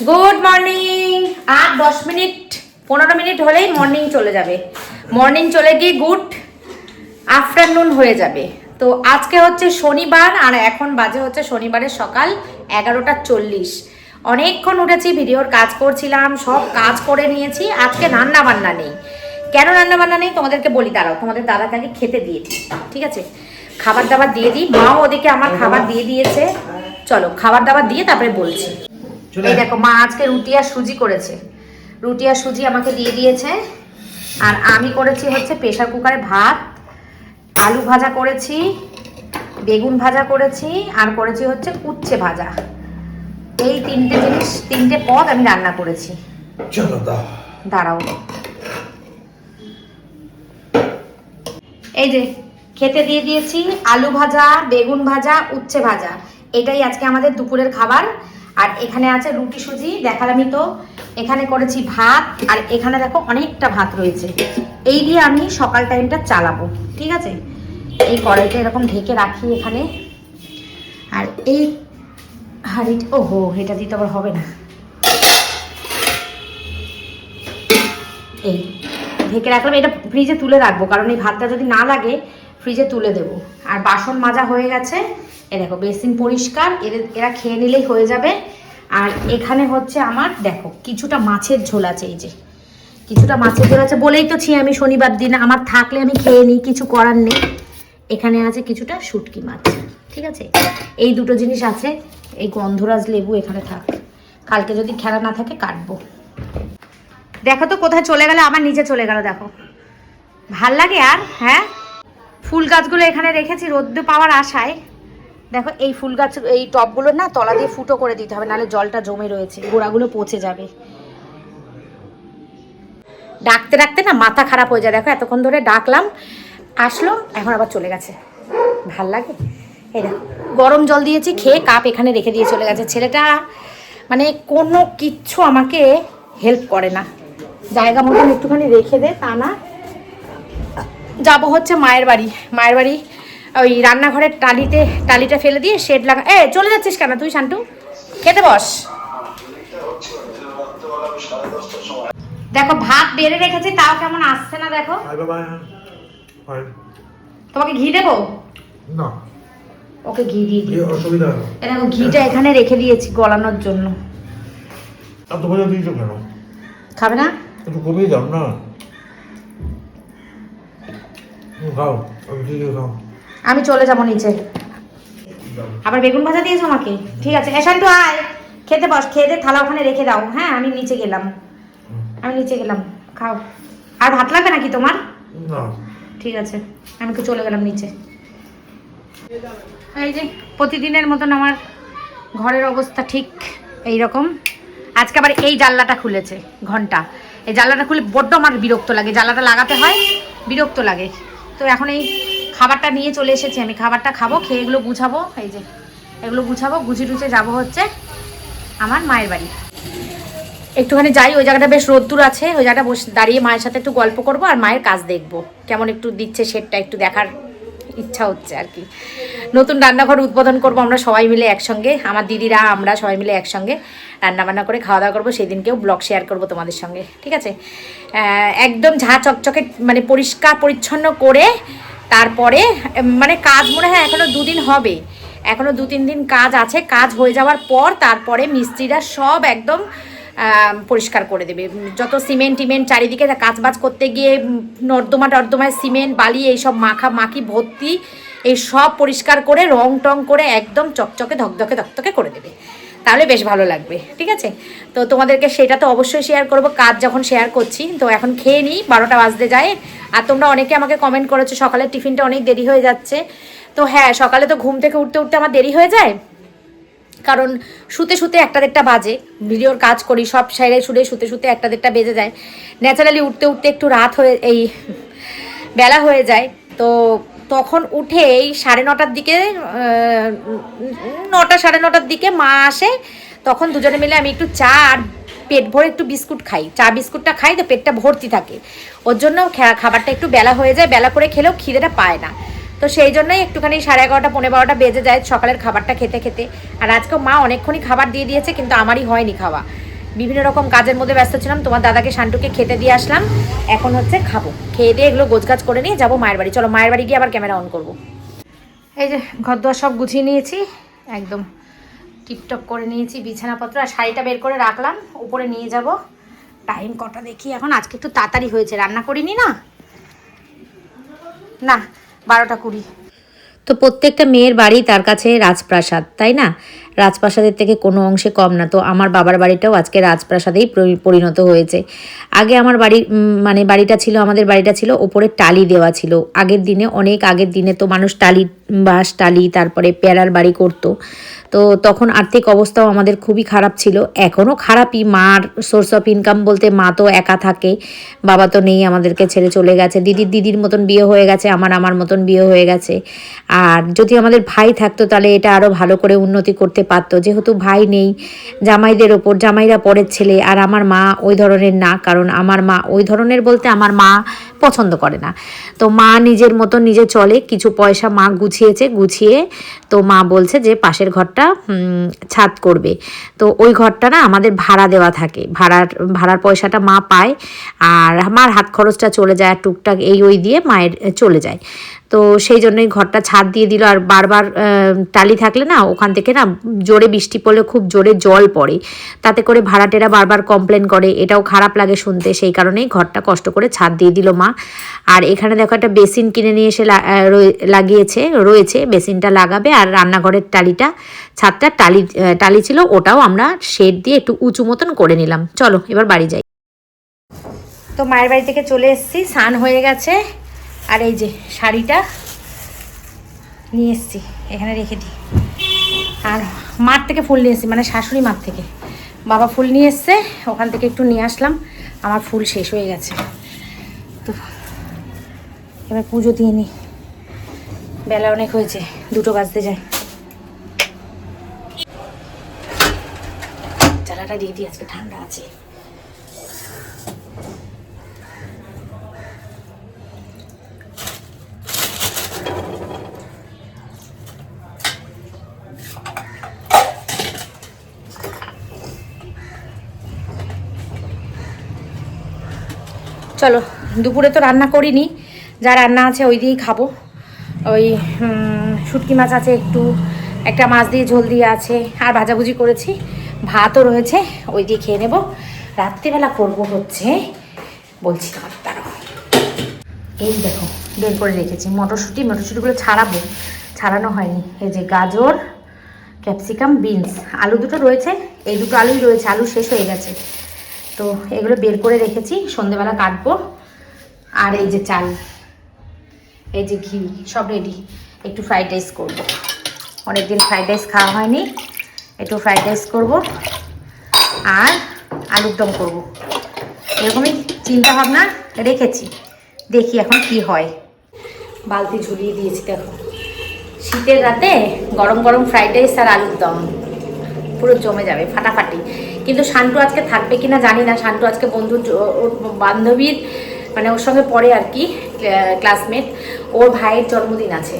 Good morning আর দশ minute, পনেরো minute হলেই মর্নিং চলে যাবে। মর্নিং চলে গিয়ে গুড আফটারনুন হয়ে যাবে। তো আজকে হচ্ছে শনিবার আর এখন বাজে হচ্ছে শনিবারের সকাল এগারোটা চল্লিশ। অনেকক্ষণ উঠেছি, ভিডিওর কাজ করছিলাম, সব কাজ করে নিয়েছি, আজকে রান্না বান্না নেই। কেন রান্না বান্না নেই? তোমাদেরকে বলি, দাঁড়াও, তোমাদের দাদাকে আগে খেতে দিয়েছি ঠিক আছে? খাবার দাবার দিয়ে দিই, মাও ওদিকে আমার খাবার দিয়ে দিয়েছে। চলো, খাবার দাবার দিয়ে তারপরে বলছি। এই দেখো মা আজকে রুটি আর সুজি করেছে। রুটি আর সুজি আমাকে দিয়ে দিয়েছে। আর আমি করেছি হচ্ছে প্রেশার কুকারে ভাত আলু ভাজা করেছি বেগুন ভাজা করেছি আর করেছি হচ্ছে উচ্ছে ভাজা। এই তিনটে জিনিস তিনটে পদ আমি রান্না করেছি। চলো দাঁড়াও। এই যে খেতে দিয়ে দিয়েছি আলু ভাজা বেগুন ভাজা উচ্ছে ভাজা। এটাই আজকে আমাদের দুপুরের খাবার। আর এখানে আছে রুটি সুজি, দেখালামই তো। এখানে করেছি ভাত, আর এখানে দেখো অনেকটা ভাত রয়েছে। এই দিয়ে আমি সকাল টাইমটা চালাবো, ঠিক আছে? এই কড়াইটা এরকম ঢেকে রাখি এখানে। আর এই হাঁড়ি ওহো, এটা দিতে আবার হবে না। এই, ঢেকে রাখলাম, এটা ফ্রিজে তুলে রাখব, কারণ এই ভাতটা যদি না লাগে ফ্রিজে তুলে দেবো। আর বাসন মাজা হয়ে গেছে। এ দেখো, বেসিন পরিষ্কার, এদের, এরা খেয়ে নিলেই হয়ে যাবে। আর এখানে হচ্ছে আমার, দেখো, কিছুটা মাছের ঝোল আছে এই যে। কিছুটা মাছের ঝোল আছে বলেই তো ছি আমি শনিবার দিন, আমার থাকলে আমি খেয়ে নিই, কিছু করার নেই। এখানে আছে কিছুটা শুটকি মাছ, ঠিক আছে? এই দুটো জিনিস আছে, এই গন্ধরাজ লেবু এখানে থাক। কালকে যদি খেলা না থাকে, কাটবো। দেখো তো কোথায় চলে গেলে আমার নিচে চলে গেল, দেখো। ভালো লাগে আর হ্যাঁ? ফুল গাছগুলো এখানে রেখেছি, রোদ্দ পাওয়ার আশায়। দেখো, এই ফুল গাছ, এই টবগুলো না তলা দিয়ে ফুটো করে দিতে হবে, নাহলে জলটা জমে রয়েছে, গোড়াগুলো পচে যাবে। ডাকতে ডাকতে না মাথা খারাপ হয়ে যায়। দেখো, এতক্ষণ ধরে ডাকলাম, আসলো, এখন আবার চলে গেছে। ভালো লাগে? এই গরম জল দিয়েছি, খেয়ে কাপ এখানে রেখে দিয়ে চলে গেছে। ছেলেটা মানে কোনো কিচ্ছু আমাকে হেল্প করে না। জায়গা মতন একটুখানি রেখে দে, তা না। যাব হচ্ছে মায়ের বাড়ি। মায়ের বাড়ি ওই রান্নাঘরের টালিতে টালিটা ফেলে দিয়ে শেড লাগা এ চলে যাচ্ছিস কেন তুই শান্টু খেতে বস। দেখো ভাত বেড়ে রেখেছি তাও কেমন আসছে না দেখো। তোমাকে ঘি দেবো? না। ওকে ঘি দিয়ে দিই অসুবিধা হলো দেখো ঘিটা এখানে রেখে দিয়েছি গলানোর জন্য। এত বোঝা দিয়েছ কেন? খাবে না? একটু কমিয়ে দাও না? খাও আমি খাও। আমি চলে যাব নিচে। আবার বেগুন ভাজা দিয়েছ আমাকে? ঠিক আছে। এসান্টু আয়। খেতে বস খেয়ে দে থালা ওখানে রেখে দাও। হ্যাঁ আমি নিচে গেলাম। আমি নিচে গেলাম। খাও। আর ভাত লাগবে নাকি তোমার? ঠিক আছে। আমি একটু চলে গেলাম নিচে। এই যে প্রতিদিনের মতন আমার ঘরের অবস্থা ঠিক এই রকম আজকে আবার এই জানলাটা খুলেছে ঘণ্টা। এই জানলাটা খুলে বড্ড আমার বিরক্ত লাগে। জানলাটা লাগাতে হয় বিরক্ত লাগে। তো এখন এই খাবারটা নিয়ে চলে এসেছি আমি। খাবারটা খাব, খেয়ে এগুলো গুছাবো, এই যে এগুলো গুছাবো, গুছিয়ে টুছে যাব হচ্ছে আমার মায়ের বাড়ি। একটুখানি যাই, ওই জায়গাটা বেশ রোদ্দুর আছে, ওই জায়গাটা বসে, দাঁড়িয়ে মায়ের সাথে একটু গল্প করব আর মায়ের কাজ দেখব। কেমন একটু দিচ্ছে সেটটা একটু দেখার ইচ্ছা হচ্ছে আর কি। নতুন রান্নাঘর উদ্বোধন করব আমরা সবাই মিলে একসঙ্গে, আমার দিদিরা, আমরা সবাই মিলে একসঙ্গে রান্নাবান্না করে খাওয়া দাওয়া করব সেই দিনকেও ব্লগ শেয়ার করব তোমাদের সঙ্গে, ঠিক আছে? একদম ঝা চকচকে মানে পরিষ্কার পরিচ্ছন্ন করে তারপরে মানে কাজ মনে হয় এখনও দুদিন হবে। এখনও দু তিন দিন কাজ আছে, কাজ হয়ে যাওয়ার পর তারপরে মিস্ত্রিরা সব একদম পরিষ্কার করে দেবে। যত সিমেন্ট টিমেন্ট চারিদিকে কাজ বাজ করতে গিয়ে নর্দমা টর্দমায় সিমেন্ট, বালি, এইসব মাখা, মাখি, ভর্তি, এই সব পরিষ্কার করে, রং টং করে একদম চকচকে, ধকধকে ধকধকে করে দেবে। তাহলে বেশ ভালো লাগবে, ঠিক আছে? তো তোমাদেরকে সেটা তো অবশ্যই শেয়ার করব, কাজ যখন শেয়ার করছি, তো এখন খেয়ে নিই, বারোটা বাজতে যায়। আর তোমরা অনেকে আমাকে কমেন্ট করেছ সকালের টিফিনটা অনেক দেরি হয়ে যাচ্ছে। তো হ্যাঁ সকালে তো ঘুম থেকে উঠতে উঠতে আমার দেরি হয়ে যায়। কারণ শুতে শুতে একটা দেড়টা বাজে, ভিডিওর কাজ করি, সব সাইডে শুটে শুতে শুতে একটা দেড়টা বেজে যায়। ন্যাচারালি উঠতে উঠতে একটু রাত হয়ে, এই বেলা হয়ে যায়। তো তখন উঠে এই সাড়ে নটার দিকে নটা সাড়ে নটার দিকে মা আসে। তখন দুজনে মিলে আমি একটু চা আর পেট ভরে একটু বিস্কুট খাই। চা বিস্কুটটা খাই তো পেটটা ভর্তি থাকে। ওর জন্য খাবারটা একটু বেলা হয়ে যায়, বেলা করে খেলেও খিদেটা পায় না। তো সেই জন্যই একটুখানি সাড়ে এগারোটা পনেরো বারোটা বেজে যায় সকালের খাবারটা খেতে খেতে। আর আজকে মা অনেকক্ষণই খাবার দিয়ে দিয়েছে, কিন্তু আমারই হয়নি খাওয়া। বিভিন্ন রকম কাজের মধ্যে ব্যস্ত ছিলাম। তোমার দাদাকে শান্টুকে খেতে দিয়ে আসলাম। এখন হচ্ছে খাব। খেয়ে দিয়ে এগুলো গোছগাছ করে নিয়ে যাব মায়ের বাড়ি। চলো মায়ের বাড়ি গিয়ে আবার ক্যামেরা অন করব। এই যে ঘর দোয়ার সব গুছিয়ে নিয়েছি একদম টিপটপ করে নিয়েছি বিছানাপত্র আর শাড়িটা বের করে রাখলাম। উপরে নিয়ে যাব। টাইম কটা দেখি এখন? আজকে একটু তাড়াতাড়ি হয়েছে রান্না করিনি না? না বারোটা কুড়ি। তো প্রত্যেকটা মেয়ের বাড়ি তার কাছে রাজপ্রাসাদ তাই না? রাজপ্রাসাদের থেকে কোনো অংশে কম না। তো আমার বাবার বাড়িটাও আজকে রাজপ্রাসাদেই পরিণত হয়েছে। আগে আমার বাড়ি মানে বাড়িটা ছিল, আমাদের বাড়িটা ছিল ওপরে টালি দেওয়া ছিল। আগের দিনে, অনেক আগের দিনে তো মানুষ টালি, বাঁশ, টালি, তারপরে পেয়ারার বাড়ি করতো। তো তখন আর্থিক অবস্থাও আমাদের খুবই খারাপ ছিল। এখনও খারাপই। মার সোর্স অফ ইনকাম বলতে মা তো একা থাকে, বাবা তো নেই, আমাদেরকে ছেড়ে চলে গেছে। দিদির দিদির মতন বিয়ে হয়ে গেছে, আমার আমার মতন বিয়ে হয়ে গেছে। আর যদি আমাদের ভাই থাকতো তাহলে এটা আরও ভালো করে উন্নতি করতে পারতো। যেহেতু ভাই নেই, জামাইদের ওপর, জামাইরা পরের ছেলে, আর আমার মা ওই ধরনের না, কারণ আমার মা ওই ধরনের বলতে আমার মা পছন্দ করে না। তো মা নিজের মতো নিজে চলে, কিছু পয়সা মা গুছিয়েছে, গুছিয়ে তো মা বলছে যে পাশের ঘরটা ছাদ করবে। তো ওই ঘরটা না আমাদের ভাড়া দেওয়া থাকে। ভাড়ার ভাড়ার পয়সাটা মা পায়, আর আমার হাত খরচটা চলে যায় টুকটাক এই ওই দিয়ে মায়ের চলে যায়। তো সেই জন্যই ঘরটা ছাদ দিয়ে দিল। আর বারবার টালি থাকলে না ওখান থেকে না জোরে বৃষ্টি পড়লে খুব জোরে জল পড়ে। তাতে করে ভাড়াটেরা বারবার কমপ্লেন করে। এটাও খারাপ লাগে শুনতে। সেই কারণেই ঘরটা কষ্ট করে ছাদ দিয়ে দিল মা। আর এখানে দেখো একটা বেসিন কিনে নিয়ে এসে লাগিয়েছে, রয়েছে। বেসিনটা লাগাবে আর রান্নাঘরের টালিটা, ছাদটা টালি টালি ছিল, ওটাও আমরা শেড দিয়ে একটু উঁচু মতন করে নিলাম। চলো, এবার বাড়ি যাই। তো মায়ের বাড়ি থেকে চলে এসেছি। স্নান হয়ে গেছে। আর এই যে শাড়িটা নিয়ে এসেছি, এখানে রেখে দিই। আর মাঠ থেকে ফুল নিয়ে এসেছি মানে শাশুড়ি মাঠ থেকে। বাবা ফুল নিয়ে এসছে, ওখান থেকে একটু নিয়ে আসলাম, আমার ফুল শেষ হয়ে গেছে। তো এবার পুজো দিয়ে নিই। বেলা অনেক হয়েছে, দুটো বাজতে যায়। চালাটা দিয়ে দিই, আজকে ঠান্ডা আছে। চলো, দুপুরে তো রান্না করিনি, যা রান্না আছে ওই দিয়েই খাব। ওই শুটকি মাছ আছে একটু, একটা মাছ দিয়ে ঝোল দিয়ে আছে, আর ভাজাভুজি করেছি। ভাতও রয়েছে, ওই দিয়ে খেয়ে নেব। রাত্রিবেলা করব হচ্ছে, বলছি তোমার দাঁড়াও। এই দেখো, বের করে রেখেছি। মটরশুঁটি, মটরশুঁটিগুলো ছাড়াবো। ছাড়ানো হয়নি। এই যে গাজর, ক্যাপসিকাম, বিনস। আলু দুটো রয়েছে, এই দুটো আলুই রয়েছে, আলু শেষ হয়ে গেছে। তো এগুলো বের করে রেখেছি, সন্ধেবেলা কাটবো। আর এই যে চাল, এই যে ঘি, সব রেডি একটু ফ্রাইড রাইস করব। অনেকদিন ফ্রাইড রাইস খাওয়া হয়নি, একটু ফ্রাইড রাইস করব। আর আলুর দম করব। এরকমই চিন্তা ভাবনা রেখেছি, দেখি এখন কি হয়। বালতি ঝুলিয়ে দিয়েছি, দেখো। শীতের রাতে গরম গরম ফ্রাইড রাইস আর আলুর দম, পুরো জমে যাবে, ফাটাফাটি। কিন্তু শান্টু আজকে থাকবে কিনা জানি না। শান্টু আজকে বন্ধু বান্ধবীর মানে ওর সঙ্গে পড়ে আর কি ক্লাসমেট ওর ভাইয়ের জন্মদিন আছে।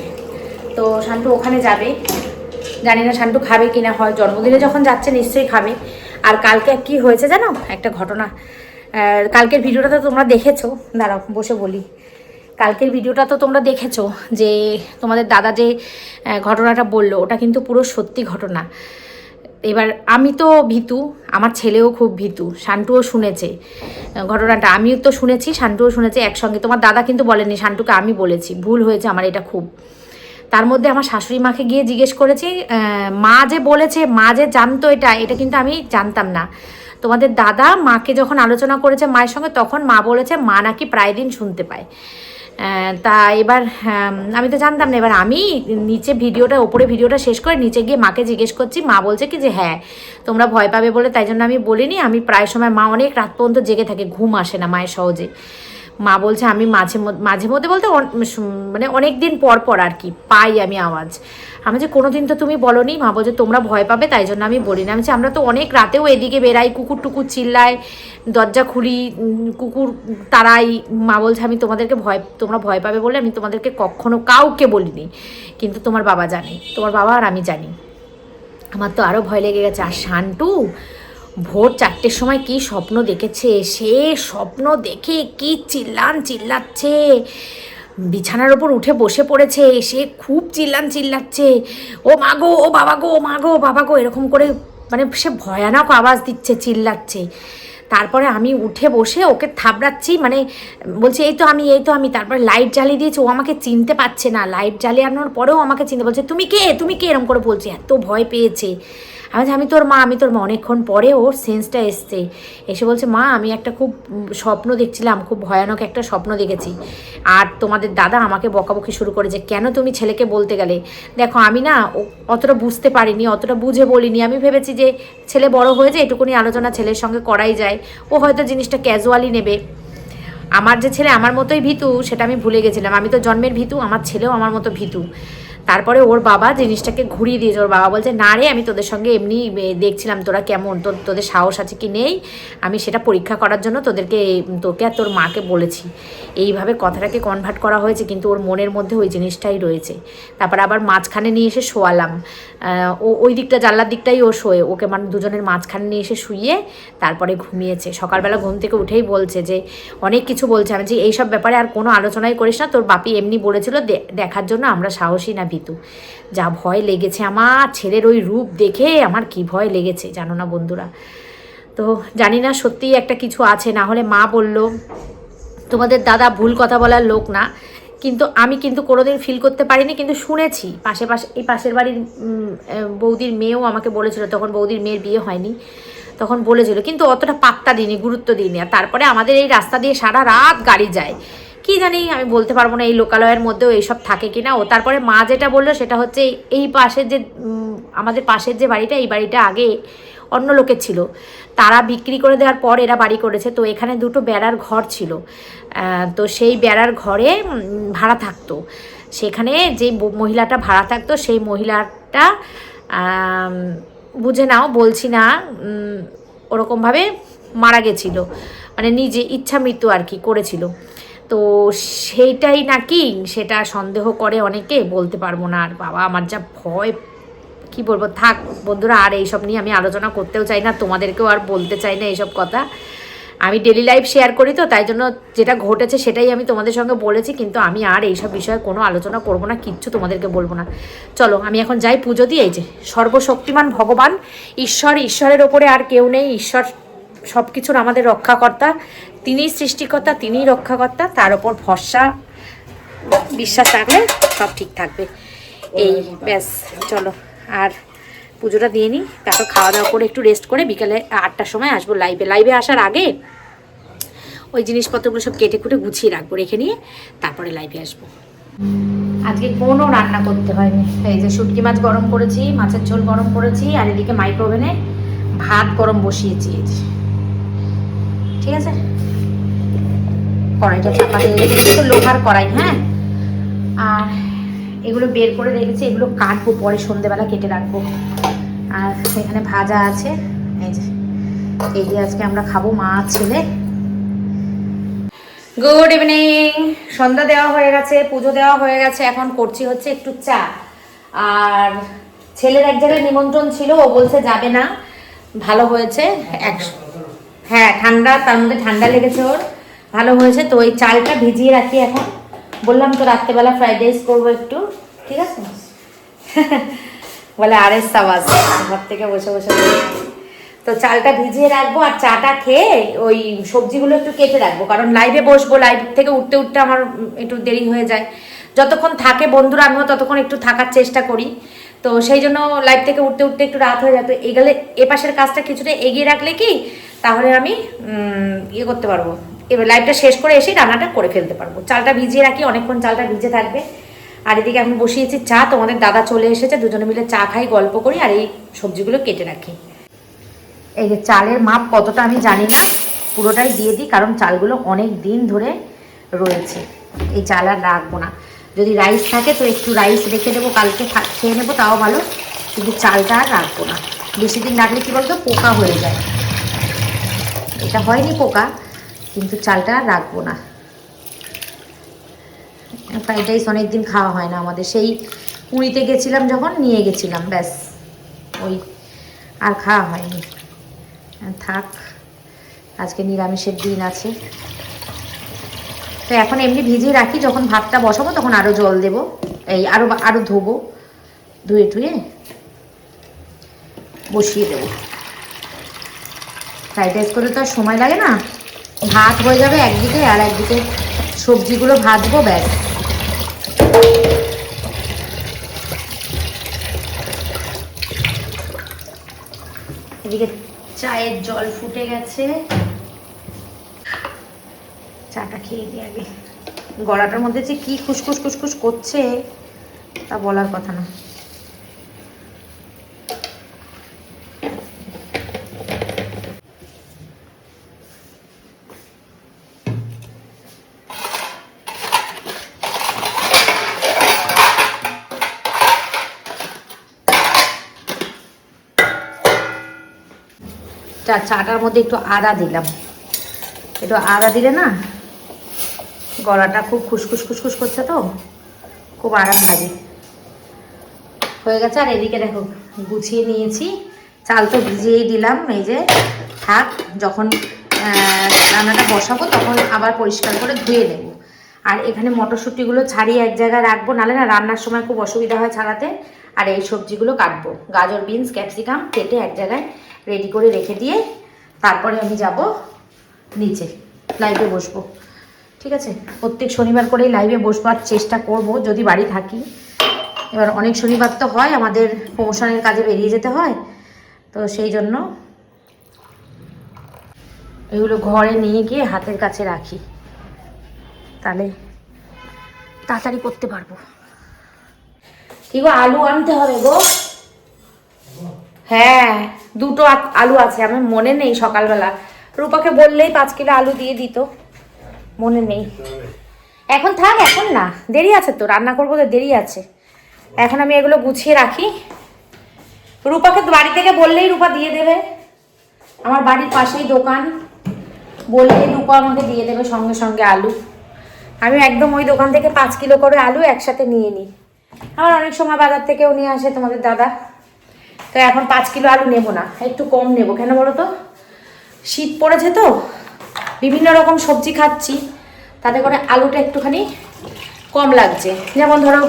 তো শান্টু ওখানে যাবে। জানি না শান্টু খাবে কিনা, হয় জন্মদিনে যখন যাচ্ছে নিশ্চয়ই খাবে। আর কালকে কি হয়েছে জানো? একটা ঘটনা। কালকের ভিডিওটা তো তোমরা দেখেছ। দাঁড়াও, বসে বলি। কালকের ভিডিওটা তো তোমরা দেখেছ যে তোমাদের দাদা যে ঘটনাটা বলল, ওটা কিন্তু পুরো সত্যি ঘটনা। এবার আমি তো ভীতু, আমার ছেলেও খুব ভীতু, শান্টুও শুনেছে। ঘটনাটা আমিও তো শুনেছি, শান্টুও শুনেছে একসঙ্গে। তোমার দাদা কিন্তু বলেনি, শান্টুকে আমি বলেছি, ভুল হয়েছে আমার এটা খুব। তার মধ্যে আমার শাশুড়ি মাকে গিয়ে জিজ্ঞেস করেছি মা যে বলেছে, মা যে জানতো এটা এটা কিন্তু আমি জানতাম না। তোমাদের দাদা মাকে যখন আলোচনা করেছে মায়ের সঙ্গে, তখন মা বলেছে, মা নাকি প্রায় দিন শুনতে পায়। তা এবার আম, তো জানতাম না এবার আমি নিচে ভিডিওটা ওপরে ভিডিওটা শেষ করে নিচে গিয়ে মাকে জিজ্ঞেস করছি মা বলছে কি যে হ্যাঁ তোমরা ভয় পাবে বলে তাই জন্য আমি বলিনি আমি প্রায় সময় মা অনেক রাত পর্যন্ত জেগে থাকে ঘুম আসে না মায়ের সহজে মা বলছে, আমি মাঝে মাঝে মধ্যে বলতে মানে অনেক দিন পর পর আর কি, পাই আমি আওয়াজ। আমি যে কোনোদিন তো তুমি বলনি? মা বলছে, তোমরা ভয় পাবে, তাই জন্য আমি বলি না আমি আমরা তো অনেক রাতেও এদিকে বেরাই কুকুর টুকুর চিল্লায়, দরজা খুলি কুকুর তারাই মা বলছে, আমি তোমাদেরকে ভয়, তোমরা ভয় পাবে বলে আমি তোমাদেরকে কখনো কাউকে বলিনি, কিন্তু তোমার বাবা জানে, তোমার বাবা আর আমি জানি। আমার তো আরও ভয় লেগে গেছে, আর শান্টু ভোর চারটের সময় কি স্বপ্ন দেখেছে? সে স্বপ্ন দেখে কি চিল্লান চিল্লাচ্ছে? বিছানার ওপর উঠে বসে পড়েছে, সে খুব চিল্লান চিল্লাচ্ছে। ও মাগো ও বাবা গো, ও মাগো বাবা গো, এরকম করে মানে সে ভয়ানক আওয়াজ দিচ্ছে, চিল্লাচ্ছে। তারপরে আমি উঠে বসে ওকে থাবড়াচ্ছি মানে বলছি, এই তো আমি, এই তো আমি। তারপরে লাইট জ্বালিয়ে দিয়েছি, ও আমাকে চিনতে পারছে না। লাইট জ্বালিয়ানোর পরেও আমাকে চিনতে বলছে, তুমি কে? তুমি কে? এরকম করে বলছে, এত ভয় পেয়েছে। আমি আমি তোর মা, আমি তোর মা। অনেকক্ষণ পরে ওর সেন্সটা এসছে। এসে বলছে, মা, আমি একটা খুব স্বপ্ন দেখছিলাম, খুব ভয়ানক একটা স্বপ্ন দেখেছি। আর তোমাদের দাদা আমাকে বকাবকি শুরু করেছে কেন তুমি ছেলেকে বলতে গেলে? দেখো, আমি না অতটা বুঝতে পারিনি, অতটা বুঝে বলিনি। আমি ভেবেছি যে, ছেলে বড় হয়ে যায়, এটুকুনি আলোচনা ছেলের সঙ্গে করাই যায়। ও হয়তো জিনিসটা ক্যাজুয়ালি নেবে। আমার যে ছেলে আমার মতোই ভীতু, সেটা আমি ভুলে গেছিলাম। আমি তো জন্মের ভীতু, আমার ছেলেও আমার মতো ভীতু। তারপরে ওর বাবা জিনিসটাকে ঘুরিয়ে দিয়েছে। ওর বাবা বলছে, না রে, আমি তোদের সঙ্গে এমনি দেখছিলাম তোরা কেমন, তোর, তোদের সাহস আছে কি নেই? আমি সেটা পরীক্ষা করার জন্য তোদেরকে, তোকে আর তোর মাকে বলেছি। এইভাবে কথাটাকে কনভার্ট করা হয়েছে, কিন্তু ওর মনের মধ্যে ওই জিনিসটাই রয়েছে। তারপর আবার মাঝখানে নিয়ে এসে শোয়ালাম। ও, ওই দিকটা, জানলার দিকটাই ও শোয়ে। ওকে মানে দুজনের মাঝখানে নিয়ে এসে শুয়ে তারপরে ঘুমিয়েছে। সকালবেলা ঘুম থেকে উঠেই বলছে যে, অনেক কিছু বলছে। আমি যে, এইসব ব্যাপারে আর কোনো আলোচনাই করিস না। তোর বাপি এমনি বলেছিল দেখার জন্য আমরা সাহসী না ভীতু যা ভয় লেগেছে আমার ছেলের ওই রূপ দেখে আমার কি ভয় লেগেছে, জানো না বন্ধুরা? তো জানি না সত্যিই একটা কিছু আছে, না হলে মা বলল, তোমাদের দাদা ভুল কথা বলার লোক না। কিন্তু আমি কিন্তু কোনোদিন ফিল করতে পারিনি, কিন্তু শুনেছি। পাশে পাশে, এই পাশের বাড়ির বৌদির মেয়েও আমাকে বলেছিল, তখন বৌদির মেয়ের বিয়ে হয়নি। তখন বলেছিল, কিন্তু অতটা পাত্তা দিইনি, গুরুত্ব দিইনি। আর তারপরে আমাদের এই রাস্তা দিয়ে সারা রাত গাড়ি যায়। কি জানি, আমি বলতে পারব না এই লোকালয়ের মধ্যেও এইসব থাকে কি না ও তারপরে মা যেটা বলল, সেটা হচ্ছে এই পাশের যে আমাদের পাশের যে বাড়িটা, এই বাড়িটা আগে অন্য লোকের ছিল। তারা বিক্রি করে দেওয়ার পর এরা বাড়ি করেছে। তো এখানে দুটো বেড়ার ঘর ছিল। তো সেই বেড়ার ঘরে ভাড়া থাকতো। সেখানে যে মহিলাটা ভাড়া থাকতো, সেই মহিলাটা বুঝে নাও, বলছি না ওরকমভাবে মারা গেছিল। মানে নিজে ইচ্ছা মৃত্যু আর কি করেছিল। তো সেইটাই নাকি? সেটা সন্দেহ করে অনেকে, বলতে পারব না। আর বাবা, আমার যা ভয়, কি বলব? থাক বন্ধুরা, আর এইসব নিয়ে আমি আলোচনা করতেও চাই না, তোমাদেরকেও আর বলতে চাই না এইসব কথা। আমি ডেলি লাইফ শেয়ার করি তো, তাই জন্য যেটা ঘটেছে সেটাই আমি তোমাদের সঙ্গে বলেছি, কিন্তু আমি আর এইসব বিষয়ে কোনো আলোচনা করব না, কিচ্ছু তোমাদেরকে বলব না। চলো, আমি এখন যাই পুজো দিয়ে যে সর্বশক্তিমান ভগবান, ঈশ্বর, ঈশ্বরের ওপরে আর কেউ নেই, ঈশ্বর সব কিছুর আমাদের রক্ষাকর্তা। তিনিই সৃষ্টিকর্তা, তিনিই রক্ষাকর্তা, তার ওপর ভরসা, বিশ্বাস রাখলে সব ঠিক থাকবে। এই ব্যাস, চলো, আর পুজোটা দিয়ে নিই, তারপর খাওয়া দাওয়া করে একটু রেস্ট করে বিকালে আটটার সময় আসব লাইভে লাইভে আসার আগে ওই জিনিসপত্রগুলো সব কেটে কুটে গুছিয়ে রাখব, রেখে নিয়ে তারপরে লাইভে আসব। আজকে কোনো রান্না করতে হয়নি। এই যে শুটকি মাছ গরম করেছি, মাছের ঝোল গরম করেছি, আর এদিকে মাইক্রোওভেনে ভাত গরম বসিয়েছি। ঠিক আছে? কড়াইটা চাপা দিয়ে তো লোহার কড়াই হ্যাঁ? আর এগুলো বের করে রেখেছি এগুলো কাটবো, পরে সন্ধেবেলা কেটে রাখব। আর এখানে ভাজা আছে, এই যে, এই দিয়ে আজকে আমরা খাব মা, ছেলে। গুড ইভিনিং সন্ধ্যা দেওয়া হয়ে গেছে, পুজো দেওয়া হয়ে গেছে, এখন করছি হচ্ছে একটু চা। আর ছেলের এক জায়গায় নিমন্ত্রণ ছিল, ও বলছে যাবে না। ভালো হয়েছে একশো হ্যাঁ ঠান্ডা, তার মধ্যে ঠান্ডা লেগেছে ওর। ভালো হয়েছে তো ওই চালটা ভিজিয়ে রাখি এখন। বললাম তো রাত্রেবেলা ফ্রাইড রাইস করব একটু, ঠিক আছে? বলে, আর সাবাস, ঘর থেকে বসে বসে তো চালটা ভিজিয়ে রাখব আর চাটা খেয়ে ওই সবজিগুলো একটু কেটে রাখব। কারণ লাইভে বসবো লাইভ থেকে উঠতে উঠতে আমার একটু দেরি হয়ে যায়। যতক্ষণ থাকে বন্ধুরা, আমিও ততক্ষণ একটু থাকার চেষ্টা করি। তো সেই জন্য লাইভ থেকে উঠতে উঠতে একটু রাত হয়ে যায়। তো এগেলে এ পাশের কাজটা কিছুটা এগিয়ে রাখলে কি, তাহলে আমি ইয়ে করতে পারব। এবার লাইভটা শেষ করে এসেই রান্নাটা করে ফেলতে পারব। চালটা ভিজিয়ে রাখি, অনেকক্ষণ চালটা ভিজে থাকবে। আর এদিকে এখন বসিয়েছি চা, তোমাদের দাদা চলে এসেছে, দুজনে মিলে চা খাই, গল্প করি, আর এই সবজিগুলো কেটে রাখি। এই যে চালের মাপ কতটা আমি জানি না, পুরোটাই দিয়ে দিই, কারণ চালগুলো অনেক দিন ধরে রয়েছে। এই চাল আর রাখব না। যদি রাইস থাকে তো একটু রাইস রেখে দেবো, কালকে খেয়ে নেব, তাও ভালো। কিন্তু চালটা আর রাখব না। বেশি দিন রাখলে কী বলতো, পোকা হয়ে যায়। এটা হয়নি পোকা, কিন্তু চালটা আর রাখব না। ফ্রাইড রাইস অনেক দিন খাওয়া হয় না আমাদের। সেই পুরীতে গেছিলাম যখন, নিয়ে গেছিলাম, ব্যাস। ওই আর খাওয়া হয়নি। থাক, আজকে নিরামিষের দিন আছে। তো এখন এমনি ভিজিয়ে রাখি, যখন ভাতটা বসাবো তখন আরও জল দেব, এই আরও আরও ধোবো, ধুয়ে টুয়ে বসিয়ে দেবো। ফ্রাইড রাইস করতে তো আর সময় লাগে না, ভাত হয়ে যাবে একদিকে আর একদিকে সবজিগুলো ভাজবো, ব্যাস। এদিকে চায়ের জল ফুটে গেছে। খেয়ে দিই আগে গলাটার মধ্যে যে কি খুসখুস খুসখুস করছে, তা বলার কথা না। চাটার মধ্যে একটু আদা দিলাম। একটু আদা দিলে না গলাটা খুব খুসখুস খুসখুস করছে তো? খুব আরাম লাগে। হয়ে গেছে, আর এদিকে দেখো, গুছিয়ে নিয়েছি। চাল তো ভিজিয়েই দিলাম, এই যে থাক, যখন রান্নাটা বসাবো তখন আবার পরিষ্কার করে ধুয়ে নেব। আর এখানে মটরশুঁটিগুলো ছাড়িয়ে এক জায়গায় রাখব, নাহলে না রান্নার সময় খুব অসুবিধা হয় ছাড়াতে। আর এই সবজিগুলো কাটবো। গাজর, বিনস, ক্যাপসিকাম কেটে এক জায়গায় রেডি করে রেখে দিয়ে তারপরে আমি যাব নিচে লাইভে বসবো। ঠিক আছে? প্রত্যেক শনিবার করেই লাইভে বসবার চেষ্টা করব, যদি বাড়ি থাকি। এবার অনেক শনিবার তো হয়, আমাদের প্রমোশনের কাজে বেরিয়ে যেতে হয়। তো সেই জন্য এগুলো ঘরে নিয়ে গিয়ে হাতের কাছে রাখি। তাহলে তাড়াতাড়ি করতে পারব। কি গো, আলু আনতে হবে গো? হ্যাঁ দুটো আলু আছে আমার মনে নেই সকালবেলা। রূপাকে বললেই পাঁচ কিলো আলু দিয়ে দিত। মনে নেই। এখন থাক, এখন না, দেরি আছে তো, রান্না করব তো দেরি আছে। এখন আমি এগুলো গুছিয়ে রাখি। রূপাকে বাড়ি থেকে বললেই রূপা দিয়ে দেবে। আমার বাড়ির পাশেই দোকান। বললেই রূপা আমাকে দিয়ে দেবে সঙ্গে সঙ্গে আলু। আমি একদম ওই দোকান থেকে পাঁচ কিলো করে আলু একসাথে নিয়ে নিই। আমার অনেক সময় বাজার থেকেও নিয়ে আসে তোমাদের দাদা। তো এখন পাঁচ কিলো আলু নেব না, একটু কম নেব। কেন বলো তো? শীত পড়েছে তো। বিভিন্ন রকম সবজি খাচ্ছি। তাতে করে আলুটা একটুখানি কম লাগছে। যেমন ধরো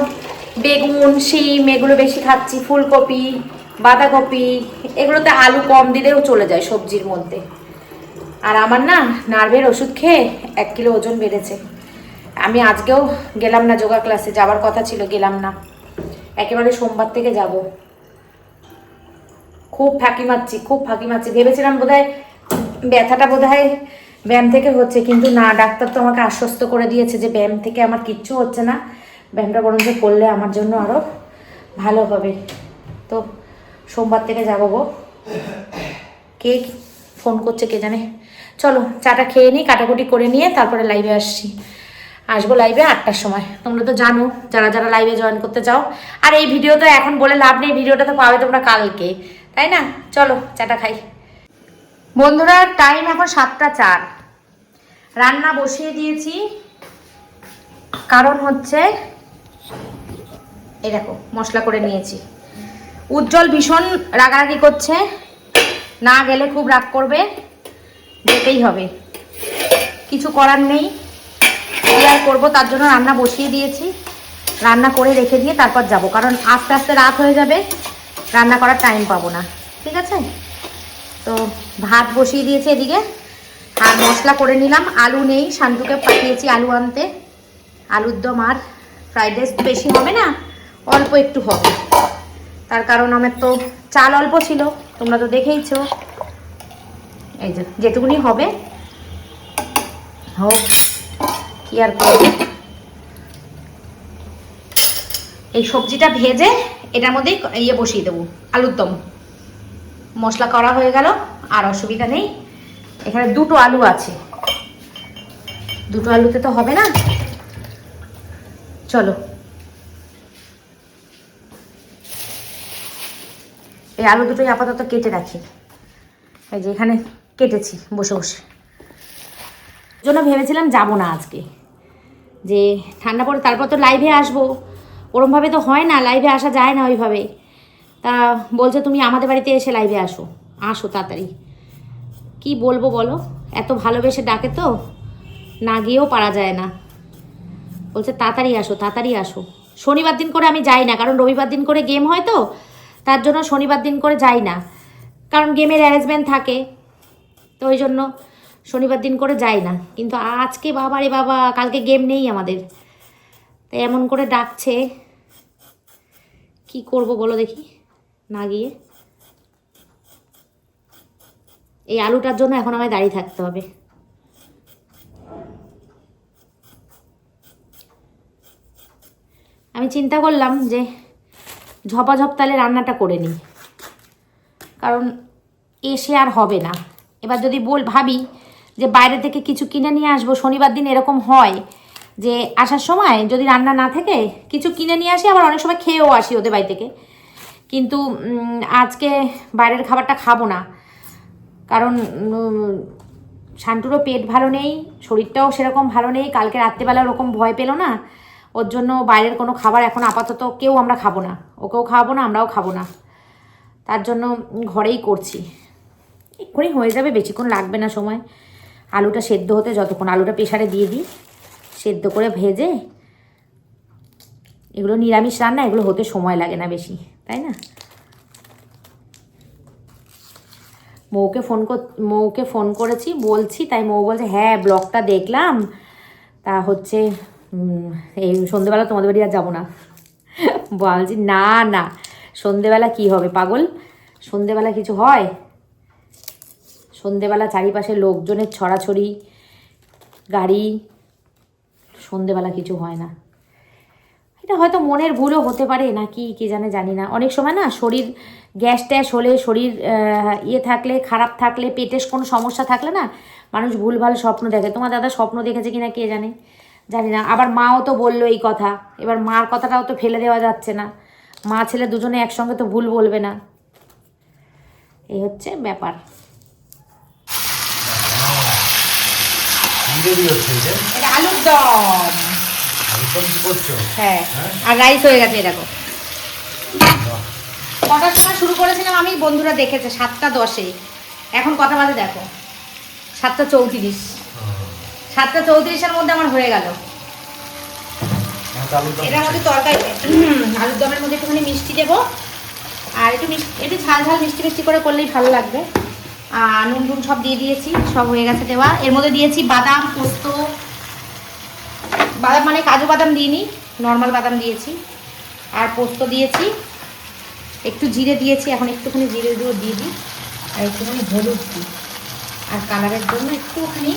বেগুন, শিম এগুলো বেশি খাচ্ছি, ফুলকপি, বাঁধাকপি, এগুলোতে আলু কম দিলেও চলে যায় সবজির মধ্যে। আর আমার না নার্ভের ওষুধ খেয়ে এক কিলো ওজন বেড়েছে। আমি আজকেও গেলাম না যোগা ক্লাসে, যাওয়ার কথা ছিল, গেলাম না। একেবারে সোমবার থেকে যাব। খুব ফাঁকি মারছি, খুব ফাঁকি মারছি। ভেবেছিলাম বোধহয় ব্যথাটা বোধহয় ব্যায়াম থেকে হচ্ছে, কিন্তু না, ডাক্তার তো আমাকে আশ্বস্ত করে দিয়েছে যে ব্যায়াম থেকে আমার কিচ্ছু হচ্ছে না। ব্যায়ামটা বরঞ্চ করলে আমার জন্য আরও ভালো হবে। তো সোমবার থেকে যাব গো। কে ফোন করছে কে জানে? চলো, চাটা খেয়ে নিই, কাটাকুটি করে নিয়ে তারপরে লাইভে আসছি। আসব লাইভে আটটার সময়। তোমরা তো জানো, যারা যারা লাইভে জয়েন করতে চাও। আর এই ভিডিও তো এখন বলে লাভ নেই ভিডিওটা তো পাবে তোমরা কালকে। তাই না? চলো, চাটা খাই। বন্ধুরা টাইম এখন সাতটা চার। রান্না বসিয়ে দিয়েছি। কারণ হচ্ছে, এই দেখো, মশলা করে নিয়েছি। উজ্জ্বল ভীষণ রাগারাগি করছে। না গেলে খুব রাগ করবে। যেতেই হবে। কিছু করার নেই। কি আর করব? তার জন্য রান্না বসিয়ে দিয়েছি। রান্না করে রেখে দিয়ে তারপর যাব। কারণ আস্তে আস্তে রাত হয়ে যাবে। রান্না করার টাইম পাবো না। ঠিক আছে? তো ভাত বসিয়ে দিয়েছি এদিকে। আর মশলা করে নিলাম। আলু নেই শান্তুকে পাঠিয়েছি আলু আনতে। আলুর দম আর ফ্রাইড রাইস বেশি হবে না, অল্প একটু হবে। তার কারণ আমার তো চাল অল্প ছিল, তোমরা তো দেখেইছো। এই যেটুকুনি হবে। হোক, কি আর এই সবজিটা ভেজে এটার মধ্যেই ইয়ে বসিয়ে দেবো, আলুর দম। মশলা করা হয়ে গেল, আর অসুবিধা নেই। এখানে দুটো আলু আছে। দুটো আলুতে তো হবে না? চলো। এই আলু দুটোই আপাতত কেটে রাখি। এই যে এখানে কেটেছি বসে বসে। জন্য ভেবেছিলাম যাব না আজকে। যে ঠান্ডা পড়ে তারপর তো লাইভে আসব। ওরমভাবে তো হয় না লাইভে আসা যায় না ওইভাবে। তা বলছে তুমি আমাদের বাড়িতে এসে লাইভে আসো। আসো তাড়াতাড়ি। কি বলব বলো? এত ভালোবেসে ডাকে তো? না গিয়েও পারা যায় না। বলছে, তাড়াতাড়ি আসো তাড়াতাড়ি আসো। শনিবার দিন করে আমি যাই না, কারণ রবিবার দিন করে গেম হয় তো, তার জন্য শনিবার দিন করে যাই না। কারণ গেমের অ্যারেঞ্জমেন্ট থাকে, তো ওই জন্য শনিবার দিন করে যাই না। কিন্তু আজকে বাবা রে বাবা, কালকে গেম নেই আমাদের। তাই এমন করে ডাকছে। কি করব বলো দেখি? না গিয়ে। এই আলুটার জন্য এখন আমায় দাঁড়িয়ে থাকতে হবে। আমি চিন্তা করলাম যে ঝপাঝপ তালে রান্নাটা করে নিই। কারণ এসে আর হবে না। এবার যদি বল ভাবি যে বাইরে থেকে কিছু কিনে নিয়ে আসব, শনিবার দিন এরকম হয় যে আসার সময় যদি রান্না না থাকে, কিছু কিনে নিয়ে আসি, আবার অনেক সময় খেয়েও আসি ওদের বাড়ি থেকে। কিন্তু আজকে বাইরের খাবারটা খাব না। কারণ শান্তুরও পেট ভালো নেই, শরীরটাও সেরকম ভালো নেই, কালকে রাত্রেবেলা ওরকম ভয় পেল না, ওর জন্য বাইরের কোনো খাবার এখন আপাতত কেউ আমরা খাব না, ওকেও খাওয়াবো না, আমরাও খাব না। তার জন্য ঘরেই করছি। এক্ষুনি হয়ে যাবে, বেশিক্ষণ লাগবে না সময়। আলুটা সেদ্ধ হতে যতক্ষণ, আলুটা প্রেশারে দিয়ে দিই, সেদ্ধ করে ভেজে, এগুলো নিরামিষ রান্না, এগুলো হতে সময় লাগে না বেশি, তাই না? মৌকে ফোন মৌকে ফোন করেছি, বলছি, তাই মৌ বলছে হ্যাঁ ব্লগটা দেখলাম। তা হচ্ছে এই সন্ধেবেলা তোমাদের বাড়ি আর যাব না। বলছি, না না, সন্ধেবেলা কি হবে, পাগল? সন্ধেবেলা কিছু হয়? সন্ধেবেলা চারিপাশে লোকজনের ছড়াছড়ি, গাড়ি, সন্ধেবেলা কিছু হয় না। এটা হয়তো মনের ভুলও হতে পারে নাকি কি জানে জানি না। অনেক সময় না শরীর গ্যাস ট্যাস হলে শরীর ইয়ে থাকলে খারাপ থাকলে পেটের কোনো সমস্যা থাকলে না মানুষ ভুলভাল স্বপ্ন দেখে। তোমার দাদা স্বপ্ন দেখেছে কিনা কে জানে? জানি না। আবার মাও তো বলল এই কথা। এবার মার কথাটাও তো ফেলে দেওয়া যাচ্ছে না। মা ছেলে দুজনে একসঙ্গে তো ভুল বলবে না। এই হচ্ছে ব্যাপার। বিরিয়ানি হচ্ছে এই যে? এটা আলুর দম। কি হ্যাঁ হ্যাঁ? আর রাইস হয়ে গেছে দেখো। কটার সময় শুরু করেছিলাম আমি বন্ধুরা দেখেছে সাতটা দশে। এখন কটা বাজে দেখো সাতটা চৌত্রিশ। সাতটা চৌত্রিশের মধ্যে আমার হয়ে গেল। হ্যাঁ, এটার মধ্যে তরকারি আলুর দমের মধ্যে একটুখানি মিষ্টি দেবো। আর একটু মিষ্টি একটু ঝাল ঝাল মিষ্টি মিষ্টি করে করলেই ভালো লাগবে। আর নুন টুন সব দিয়ে দিয়েছি সব হয়ে গেছে দেওয়া। এর মধ্যে দিয়েছি বাদাম পোস্ত বাদাম মানে কাজু বাদাম দিইনি নর্মাল বাদাম দিয়েছি। আর পোস্ত দিয়েছি একটু জিরে দিয়েছি এখন একটুখানি জিরে গুঁড়ো দিয়ে দিই আর একটুখানি হলুদ দিই। আর কালারের জন্য একটুখানি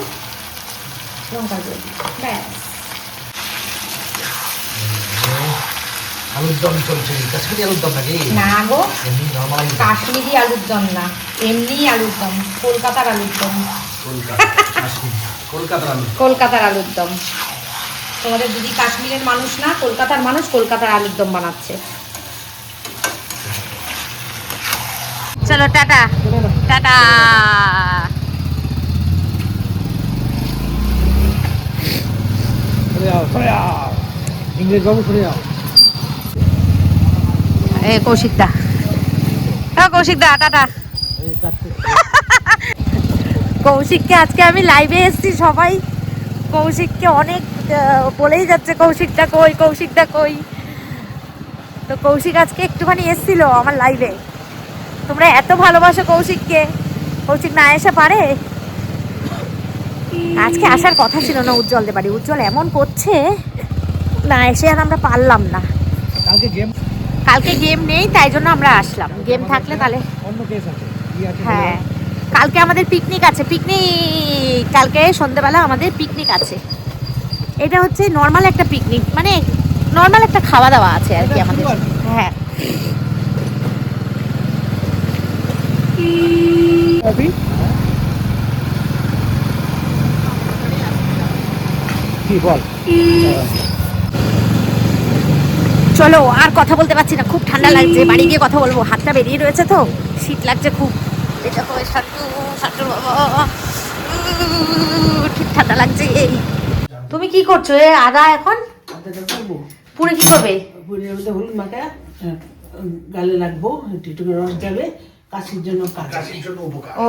লঙ্কা গুঁড়ো দিই ব্যাস। আলুর দম চলছে কাশ্মীরি আলুর দম নাকি? না গো কাশ্মীরি আলুর দম না এমনি আলুর দম কলকাতার আলুর দম। কলকাতার আলুর দম। তোমাদের দিদি কাশ্মীরের মানুষ না কলকাতার মানুষ কলকাতার আলুর দম বানাচ্ছে। চলো টাটা। টাটা। ইংরেজ বাবু শুনে যাও। এ কৌশিক দা কৌশিক দা টাটা কৌশিককে আজকে আমি লাইভে এসেছি সবাই। কৌশিককে অনেক বলেই যাচ্ছে কৌশিকটা কই কৌশিকটা কই তো কৌশিক আজকে একটুখানি এসেছিল আমার লাইভে তোমরা এত ভালোবাসো কৌশিককে কৌশিক না এসে পারে? আজকে আসার কথা ছিল না উজ্জ্বলদের বাড়ি। উজ্জ্বল এমন করছে না এসে আর আমরা পারলাম না। কালকে গেম কালকে গেম নেই তাই জন্য আমরা আসলাম। গেম থাকলে তাহলে অন্য কেস আছে। আছে হ্যাঁ। কালকে আমাদের পিকনিক আছে। পিকনিক কালকে সন্ধ্যেবেলা আমাদের পিকনিক আছে। এটা হচ্ছে নর্মাল একটা পিকনিক মানে নর্মাল একটা খাওয়া দাওয়া আছে আর কি আমাদের? হ্যাঁ। চলো আর কথা বলতে পারছি না খুব ঠান্ডা লাগছে বাড়ি গিয়ে কথা বলব। হাতটা বেরিয়ে রয়েছে তো শীত লাগছে খুব। এটা তো ঠান্ডা লাগছে। তুমি কি করছ? এ আদা এখন? পুরে কি করবে? পুরীর মধ্যে হলুদ মাখা গালে লাগবো একটু রস যাবে কাশির জন্য কাশির জন্য উপকার। ও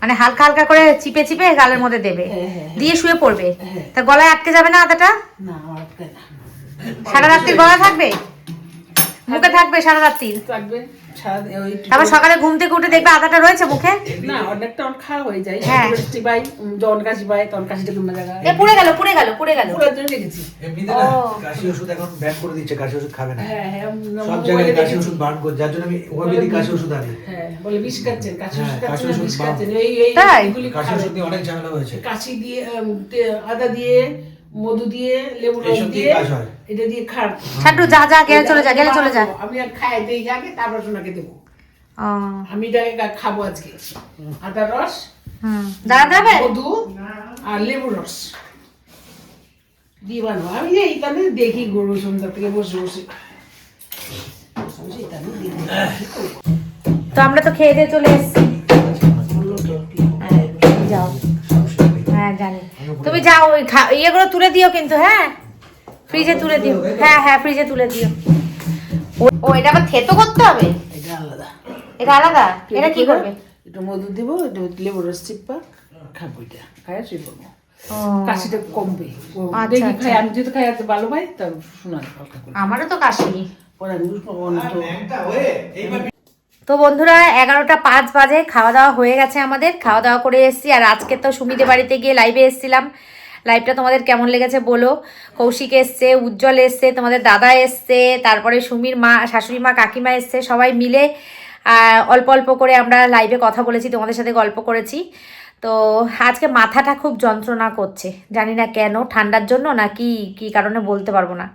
মানে হালকা হালকা করে চিপে চিপে গালের মধ্যে দেবে। হ্যাঁ, হ্যাঁ, দিয়ে শুয়ে পড়বে। হ্যাঁ। তা গলায় আটকে যাবে না আদাটা? না আটকে না। সারা রাত্রি গলা থাকবে? মুখে থাকবে সারা রাত্রি থাকবে। তারপর সকালে ঘুম থেকে উঠে দেখবে আদাটা রয়েছে মুখে? না অনেকটা অনেক খাওয়া হয়ে যায়। হ্যাঁ। চিবাই যখন কাশি পাই তখন কাশিটা কোনো জায়গায়। এ পুড়ে গেল পুড়ে গেল পুড়ে গেল। পুরো জন্য রেখেছি। এমনিতে না কাশি ওষুধ এখন ব্যান করে দিচ্ছে কাশি ওষুধ খাবে না। হ্যাঁ হ্যাঁ সব জায়গায় কাশি ওষুধ বারণ করে যার জন্য আমি হোমিওপ্যাথি কাশি ওষুধ আনি। হ্যাঁ বলে বিষ খাচ্ছেন কাশি হ্যাঁ, ওষুধ কাশি খাচ্ছেন ওষুধ বিষ খাচ্ছেন এই এই তাই? কাশি ওষুধ নিয়ে অনেক ঝামেলা হয়েছে। কাশি দিয়ে আদা দিয়ে মধু দিয়ে লেবু রস দিয়ে দিয়ে কাজ হয়। এটা দিয়ে যা যা গেলে চলে যা গেলে চলে যা। আমি আর খাই দেই আগে তারপর সোনাকে দেবো। আমি এটাকে খাব আজকে। রস হুম। মধু আর লেবু রস। দিয়ে বানাবো। আমি এইখানে দেখি গরু সন্ধ্যা থেকে বসে বসে। তো আমরা তো খেয়ে দিয়ে চলে এসেছি। হ্যাঁ, যাও। হ্যাঁ জানি। তুমি যাও ওই ইয়েগুলো তুলে দিও কিন্তু হ্যাঁ? ফ্রিজে তুলে দিও। হ্যাঁ হ্যাঁ ফ্রিজে তুলে দিও। ও- এটা আবার থেতো করতে হবে? এটা আলাদা। এটা আলাদা? এটা কি করবে? একটু মধু দিব একটু লেবু রস চিপ্পা খাব এটা। খাই শুয়ে পড়ব। কাশিটা কমবে। আচ্ছা, দেখি আচ্ছা। খাই আমি যেহেতু খাই ভালো পাই তা শোনান আমারও তো কাশি। পরে আমি অনেক তো। বন্ধুরা এগারোটা পাঁচ বাজে খাওয়া দাওয়া হয়ে গেছে আমাদের। খাওয়া দাওয়া করে এসেছি আর আজকে তো সুমিদের বাড়িতে গিয়ে লাইভে এসেছিলাম। লাইভটা তোমাদের কেমন লেগেছে বলো? কৌশিক এসছে, উজ্জ্বল এসছে, তোমাদের দাদা এসছে, তারপরে সুমির মা, শাশুড়ি মা, কাকিমা এসছে, সবাই মিলে অল্প অল্প করে আমরা লাইভে কথা বলেছি, তোমাদের সাথে গল্প করেছি। তো আজকে মাথাটা খুব যন্ত্রণা করছে, জানি না কেন, ঠান্ডার জন্য না কি কি কারণে বলতে পারব না।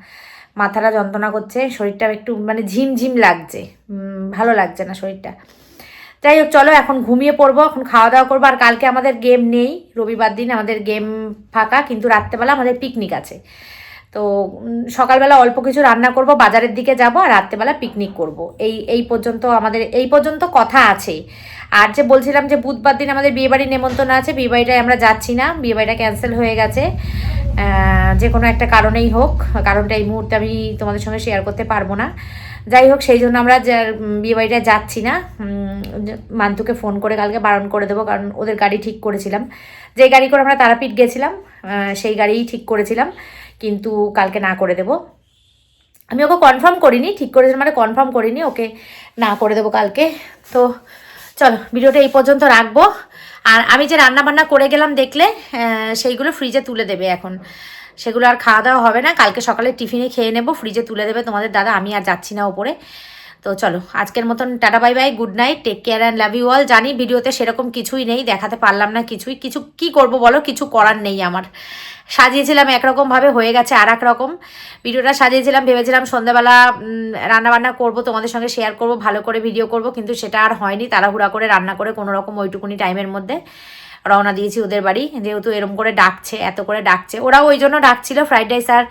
মাথাটা যন্ত্রণা করছে, শরীরটা একটু মানে ঝিমঝিম লাগছে ভালো লাগছে না শরীরটা। যাই হোক, চলো এখন ঘুমিয়ে পড়ব, এখন খাওয়া দাওয়া করব। আর কালকে আমাদের গেম নেই, রবিবার দিন আমাদের গেম ফাঁকা, কিন্তু রাত্রেবেলা আমাদের পিকনিক আছে। তো সকালবেলা অল্প কিছু রান্না করব, বাজারের দিকে যাব, আর রাত্রেবেলা পিকনিক করব। এই এই পর্যন্ত আমাদের, এই পর্যন্ত কথা আছে। আর যে বলছিলাম যে বুধবার দিন আমাদের বিয়েবাড়ির নেমন্তন্ন আছে, বিয়েবাড়িটায় আমরা যাচ্ছি না, বিয়েবাড়িটা ক্যান্সেল হয়ে গেছে। যে কোনো একটা কারণেই হোক, কারণটা এই মুহূর্তে আমি তোমাদের সঙ্গে শেয়ার করতে পারব না। যাই হোক, সেই জন্য আমরা বিয়েবাড়িটা যাচ্ছি না মান্তুকে ফোন করে কালকে বারণ করে দেবো, কারণ ওদের গাড়ি ঠিক করেছিলাম। যে গাড়ি করে আমরা তারাপীঠ গেছিলাম সেই গাড়িই ঠিক করেছিলাম, কিন্তু কালকে না করে দেবো। আমি ওকে কনফার্ম করিনি, ঠিক করেছিলাম মানে কনফার্ম করিনি, ওকে না করে দেবো কালকে। তো চলো ভিডিওটা এই পর্যন্ত রাখব। আর আমি যে রান্না বান্না করে গেলাম দেখলে সেইগুলো ফ্রিজে তুলে দেবে এখন। সেগুলো আর খাওয়া দাওয়া হবে না। কালকে সকালে টিফিনে খেয়ে নেব ফ্রিজে তুলে দেবে তোমাদের দাদা, আমি আর যাচ্ছি না ওপরে। তো চলো, আজকের মতন tata bye bye good night take care and love you all জানি ভিডিওতে সেরকম কিছুই নেই, দেখাতে পারলাম না কিছুই। কিছু কি করব বলো? কিছু করার নেই আমার। সাজিয়েছিলাম একরকমভাবে হয়ে গেছে আর এক রকম। ভিডিওটা সাজিয়েছিলাম, ভেবেছিলাম সন্ধ্যাবেলা রান্নাবান্না করব, তোমাদের সঙ্গে শেয়ার করব, ভালো করে ভিডিও করব, কিন্তু সেটা আর হয়নি। তাড়াহুড়া করে, রান্না করে কোনো রকম ওইটুকুনি টাইমের মধ্যে রওনা দিয়েছি ওদের বাড়ি। যেহেতু এরম করে ডাকছে, এত করে ডাকছে। ওরাও ওই জন্য ডাকছিল ফ্রাইড রাইস আর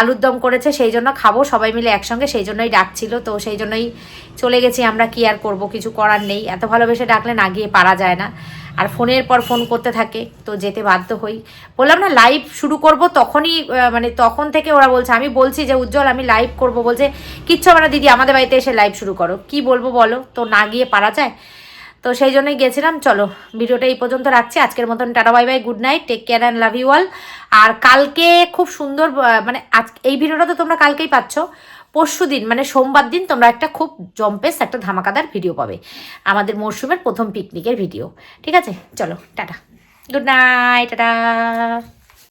আলুর দম করেছে, সেই জন্য খাব, সবাই মিলে একসঙ্গে, সেই জন্যই ডাকছিল। তো সেই জন্যই চলে গেছি আমরা, কি আর করব, কিছু করার নেই। এত ভালোবেসে ডাকলে না গিয়ে পারা যায় না। আর ফোনের পর ফোন করতে থাকে, তো যেতে বাধ্য হই। বললাম, না লাইভ শুরু করব তখনই মানে তখন থেকে ওরা বলছে, আমি বলছি যে, উজ্জ্বল, আমি লাইভ করব। বলছে, কিচ্ছু হবে না, দিদি, আমাদের বাড়িতে এসে লাইভ শুরু করো। কি বলব বলো? তো না গিয়ে পারা যায়? তো সেই জন্যই গেছিলাম, চলো, ভিডিওটা এই পর্যন্ত রাখছি। আজকের মতন tata bye bye good night take care and love you all আর কালকে খুব সুন্দর মানে আজ, এই ভিডিওটা তো তোমরা কালকেই পাচ্ছ। পরশু দিন মানে সোমবার দিন তোমরা একটা খুব জম্পেস একটা ধামাকাদার ভিডিও পাবে। আমাদের মরশুমের প্রথম পিকনিকের ভিডিও ঠিক আছে? চলো, টাটা। Good night tata.